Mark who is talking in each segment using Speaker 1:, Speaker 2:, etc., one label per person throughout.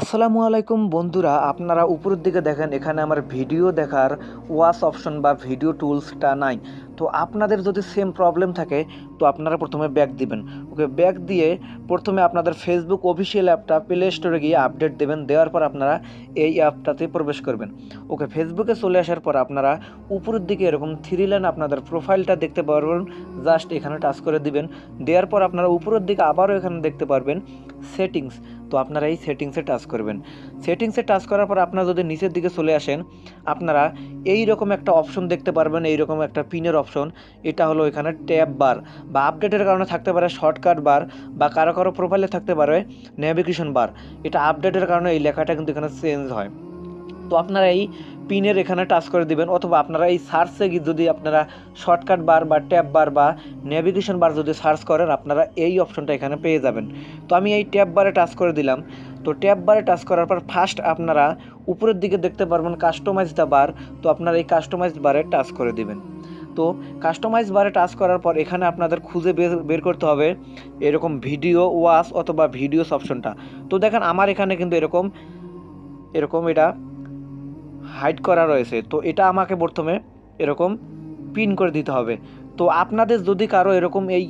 Speaker 1: আসসালামু আলাইকুম বন্ধুরা, আপনারা উপরের দিকে দেখেন, এখানে আমার ভিডিও দেখার ওয়াচ অপশন বা ভিডিও টুলসটা নাই। তো আপনাদের যদি সেম প্রবলেম থাকে, তো আপনারা প্রথমে ব্যাক দিবেন। ওকে ব্যাক দিয়ে প্রথমে আপনাদের ফেসবুক অফিসিয়াল অ্যাপটা প্লে স্টোরে গিয়ে আপডেট দেবেন। দেওয়ার পর আপনারা এই অ্যাপটাতে প্রবেশ করবেন। ওকে ফেসবুকে চলে আসার পর আপনারা উপরের দিকে এরকম থ্রি লাইন আপনাদের প্রোফাইলটা দেখতে পারবেন। জাস্ট এখানে টাচ করে দিবেন। দেওয়ার পর আপনারা উপরের দিকে আবারও এখানে দেখতে পারবেন সেটিংস তো আপনারা এই সেটিংসে টাচ করবেন। সেটিংসে টাচ করার পর আপনারা যদি নিচের দিকে চলে আসেন, আপনারা এই রকম একটা অপশন দেখতে পারবেন। এই রকম একটা পিনের অপশন, এটা হলো এখানে ট্যাব বার বা আপডেটের কারণে থাকতে পারে শর্টকাট বার বা কারও কারও প্রোফাইলে থাকতে পারে নেভিগেশন বার। এটা আপডেটের কারণে এই লেখাটা কিন্তু এখানে চেঞ্জ হয়। তো আপনারা এই পিনের এখানে টাচ করে দিবেন অথবা আপনারা এই সার্চে গিয়ে যদি আপনারা শর্টকাট বার বা ট্যাব বার বা নেভিগেশন বার যদি সার্চ করেন, আপনারা এই অপশনটা এখানে পেয়ে যাবেন। তো আমি এই ট্যাব বারে টাচ করে দিলাম। তো ট্যাব বারে টাচ করার পর ফার্স্ট আপনারা উপরের দিকে দেখতে পারবেন কাস্টমাইজ দ্য বার। তো আপনারা এই কাস্টমাইজ বারে টাচ করে দিবেন। তো কাস্টমাইজ বারে টাচ করার পর এখানে আপনাদের খুঁজে বের বের করতে হবে এরকম ভিডিও ওয়াস অথবা ভিডিওস অপশনটা তো দেখেন আমার এখানে কিন্তু এরকম এরকম এটা হাইড করা রয়েছে। তো এটা আমাকে প্রথমে এরকম পিন করে দিতে হবে। তো আপনাদের যদি কারও এরকম এই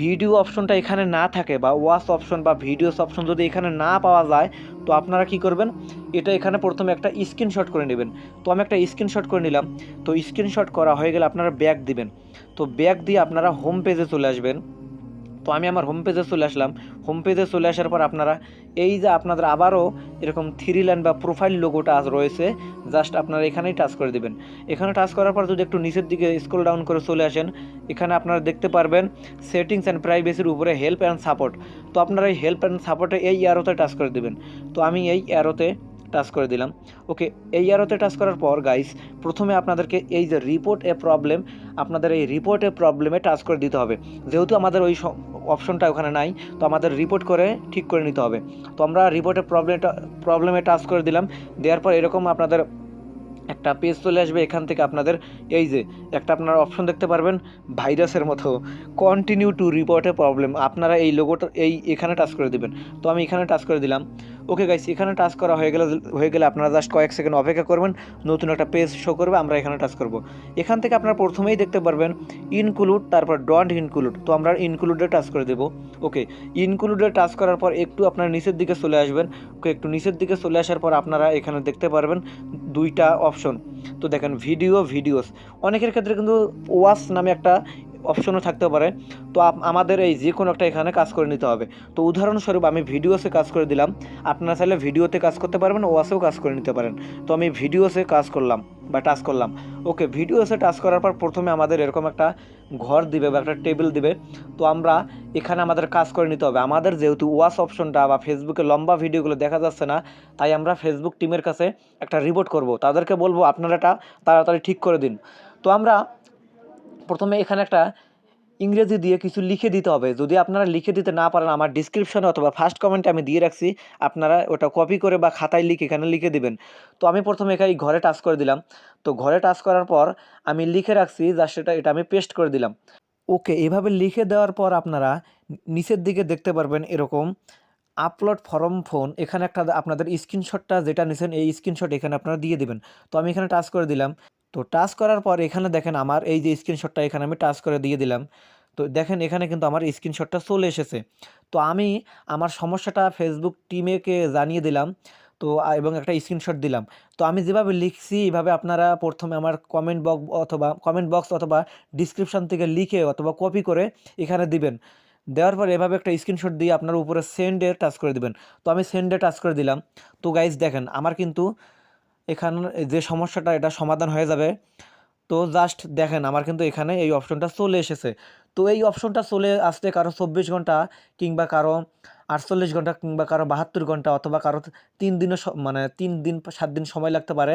Speaker 1: ভিডিও অপশনটা এখানে না থাকে বা ওয়াচ অপশন বা ভিডিওস অপশন যদি এখানে না পাওয়া যায়, তো আপনারা কি করবেন? এটা এখানে প্রথমে একটা স্ক্রিনশট করে নেবেন। তো আমি একটা স্ক্রিনশট করে নিলাম। তো স্ক্রিনশট করা হয়ে গেলে আপনারা ব্যাক দিবেন। তো ব্যাক দিয়ে আপনারা হোম পেজে চলে আসবেন। তো আমি আমার হোম পেজে চলে আসলাম। হোম পেজে চলে আসার পর আপনারা, এই যে আপনাদের আবারও এরকম থ্রি লাইন বা প্রোফাইল লোগোটা আজ রয়েছে জাস্ট আপনারা এখানেই টাচ করে দিবেন। এখানে টাচ করার পর যদি একটু নিচের দিকে স্ক্রল ডাউন করে চলে আসেন, এখানে আপনারা দেখতে পারবেন সেটিংস অ্যান্ড প্রাইভেসির উপরে হেল্প অ্যান্ড সাপোর্ট তো আপনারা এই হেল্প অ্যান্ড সাপোর্টে এই অ্যারোতে টাচ করে দিবেন। তো আমি এই অ্যারোতে টাচ করে দিলাম। ওকে এই অ্যারোতে টাচ করার পর গাইস প্রথমে আপনাদেরকে এই যে রিপোর্ট এ প্রবলেম আপনাদের এই রিপোর্ট এ প্রবলেমে টাচ করে দিতে হবে। যেহেতু আমাদের ওই অপশনটা ওখানে নাই, তো আমাদের রিপোর্ট করে ঠিক করে নিতে হবে। তো আমরা রিপোর্টের প্রবলেমটা প্রবলেমে টাচ করে দিলাম, দেওয়ার পর এরকম আপনাদের একটা পেজ চলে আসবে, এখান থেকে আপনাদের এই যে একটা আপনার অপশন দেখতে পারবেন ভাইরাসের মতো। কন্টিনিউ টু রিপোর্টে প্রবলেম আপনারা এই লোগোটা এই এখানে টাচ করে দিবেন। তো আমি এখানে টাচ করে দিলাম। ওকে গাইস এখানে টাচ করা হয়ে গেলে হয়ে গেলে আপনারা জাস্ট কয়েক সেকেন্ড অপেক্ষা করবেন, নতুন একটা পেজ শো করবে, আমরা এখানে টাচ করব। এখান থেকে আপনারা প্রথমেই দেখতে পারবেন ইনক্লুড তারপর ডন্ট ইনক্লুড তো আমরা ইনক্লুডে টাচ করে দেবো। ওকে ইনক্লুডে টাচ করার পর একটু আপনারা নিচের দিকে চলে আসবেন। ওকে একটু নিচের দিকে চলে আসার পর আপনারা এখানে দেখতে পারবেন দুইটা অপশন তো দেখেন ভিডিও ভিডিওস অনেকের ক্ষেত্রে কিন্তু ওয়াচ নামে একটা অপশনও থাকতে পারে। তো আমাদের এই যে কোনো একটা এখানে কাজ করে নিতে হবে। তো উদাহরণস্বরূপ আমি ভিডিওসে কাজ করে দিলাম। আপনারা চাইলে ভিডিওতে কাজ করতে পারবেন, ওয়াসেও কাজ করে নিতে পারেন। তো আমি ভিডিওসে কাজ করলাম বা টাচ করলাম। ওকে, ভিডিওসে টাচ করার পর প্রথমে আমাদের এরকম একটা ঘর দিবে বা একটা টেবিল দিবে। তো আমরা এখানে আমাদের কাজ করে নিতে হবে। আমাদের যেহেতু ওয়াচ অপশনটা বা ফেসবুকে লম্বা ভিডিওগুলো দেখা যাচ্ছে না, তাই আমরা ফেসবুক টিমের কাছে একটা রিপোর্ট করব। তাদেরকে বলব, আপনারা এটা তাড়াতাড়ি ঠিক করে দিন। তো আমরা প্রথমে এখানে একটা ইংরেজি দিয়ে কিছু লিখে দিতে হবে। যদি আপনারা লিখে দিতে না পারেন, আমার ডিসক্রিপশনে অথবা ফার্স্ট কমেন্টে আমি দিয়ে রাখছি, আপনারা ওটা কপি করে বা খাতায় লিখে এখানে লিখে দিবেন। তো আমি প্রথমে এখানে ঘরে টাচ করে দিলাম। তো ঘরে টাচ করার পর আমি লিখে রাখছি যা সেটা এটা আমি পেস্ট করে দিলাম। ওকে এভাবে লিখে দেওয়ার পর আপনারা নিচের দিকে দেখতে পারবেন এরকম আপলোড ফরম ফোন এখানে একটা আপনাদের স্ক্রিনশটটা যেটা নিছেন, এই স্ক্রিনশট এখানে আপনারা দিয়ে দিবেন। তো আমি এখানে টাচ করে দিলাম। তো টাচ করার পর এখানে দেখেন আমার এই যে স্ক্রিনশটটা এখানে আমি টাচ করে দিয়ে দিলাম। তো দেখেন এখানে কিন্তু আমার স্ক্রিনশটটা চলে এসেছে। তো আমি আমার সমস্যাটা ফেসবুক টিমেকে জানিয়ে দিলাম। তো এবং একটা স্ক্রিনশট দিলাম। তো আমি যেভাবে লিখছি এইভাবে আপনারা প্রথমে আমার কমেন্ট বক্স অথবা কমেন্ট বক্স অথবা ডিসক্রিপশন থেকে লিখে অথবা কপি করে এখানে দিবেন। দেওয়ার পর এভাবে একটা স্ক্রিনশট দিয়ে আপনার উপরে সেন্ডে টাচ করে দিবেন। তো আমি সেন্ডে টাচ করে দিলাম। তো গাইজ দেখেন, আমার কিন্তু এখানে যে সমস্যাটা, এটা সমাধান হয়ে যাবে। তো জাস্ট দেখেন, আমার কিন্তু এখানে এই অপশনটা চলে এসেছে। তো এই অপশনটা চলে আসতে কারও চব্বিশ ঘণ্টা কিংবা কারও আটচল্লিশ ঘণ্টা কিংবা কারও বাহাত্তর ঘণ্টা অথবা কারও তিন দিনও মানে তিন দিন, সাত দিন সময় লাগতে পারে।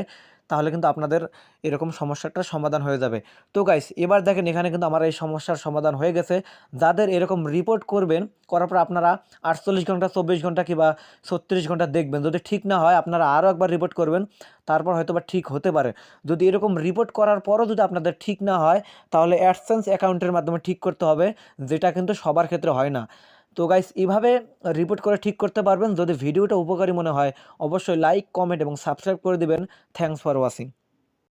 Speaker 1: তাহলে কিন্তু আপনাদের এরকম সমস্যাটার সমাধান হয়ে যাবে। তো গাইস এবার দেখেন এখানে কিন্তু আমার এই সমস্যার সমাধান হয়ে গেছে। যাদের এরকম রিপোর্ট করবেন, করার পর আপনারা আটচল্লিশ ঘণ্টা, চব্বিশ ঘণ্টা কিংবা ছত্রিশ ঘণ্টা দেখবেন। যদি ঠিক না হয়, আপনারা আরও একবার রিপোর্ট করবেন, তারপর হয়তো বা ঠিক হতে পারে। যদি এরকম রিপোর্ট করার পরও যদি আপনাদের ঠিক না হয়, তাহলে অ্যাডসেন্স অ্যাকাউন্টের মাধ্যমে ঠিক করতে হবে, যেটা কিন্তু সবার ক্ষেত্রে হয় না। তো গাইস এইভাবে রিপোর্ট করে ঠিক করতে পারবেন। যদি ভিডিওটা উপকারী মনে হয়, অবশ্যই লাইক কমেন্ট এবং সাবস্ক্রাইব করে দিবেন। Thanks for watching